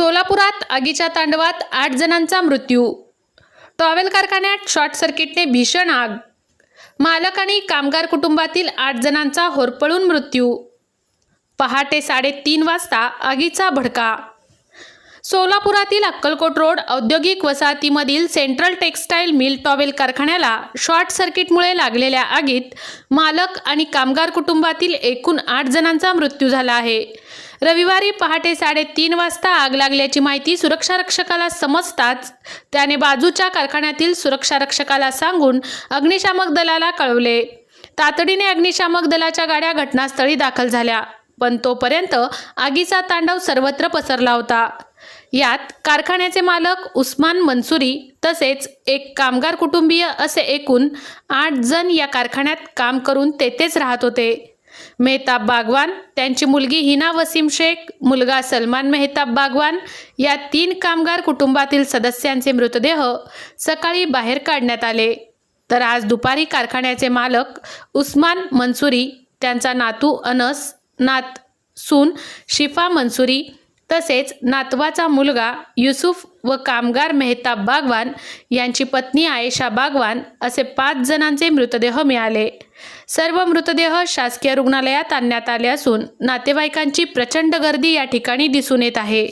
सोलापुरात आगीच्या तांडवात आठ जणांचा मृत्यू. टॉवेल कारखान्यात शॉर्ट सर्किटने भीषण आग. मालक आणि कामगार कुटुंबातील आठ जणांचा होरपळून मृत्यू. पहाटे साडेतीन वाजता आगीचा भडका. सोलापुरातील अक्कलकोट रोड औद्योगिक वसाहतीमधील सेंट्रल टेक्स्टाईल मिल टॉवेल कारखान्याला शॉर्ट सर्किटमुळे लागलेल्या आगीत मालक आणि कामगार कुटुंबातील एकूण आठ जणांचा मृत्यू झाला आहे. रविवारी पहाटे साडेतीन वाजता आग लागल्याची माहिती सुरक्षारक्षकाला समजताच त्याने बाजूच्या कारखान्यातील सुरक्षारक्षकाला सांगून अग्निशामक दलाला कळवले. तातडीने अग्निशामक दलाच्या गाड्या घटनास्थळी दाखल झाल्या पण तोपर्यंत आगीचा तांडव सर्वत्र पसरला होता. यात कारखान्याचे मालक उस्मान मनसुरी तसेच एक कामगार कुटुंबीय असे एकूण आठ जण या कारखान्यात काम करून तेथेच राहत होते. मेहताब बागवान त्यांची मुलगी हिना वसीम शेख मुलगा सलमान मेहताब बागवान या तीन कामगार कुटुंबातील सदस्यांचे मृतदेह सकाळी बाहेर काढण्यात आले. तर आज दुपारी कारखान्याचे मालक उस्मान मनसुरी त्यांचा नातू अनस नात सून शिफा मनसुरी तसेच नातवाचा मुलगा युसुफ व कामगार मेहताब बागवान यांची पत्नी आयशा बागवान असे पाच जणांचे मृतदेह मिळाले. सर्व मृतदेह शासकीय रुग्णालयात आणण्यात आले असून नातेवाईकांची प्रचंड गर्दी या ठिकाणी दिसून येत आहे.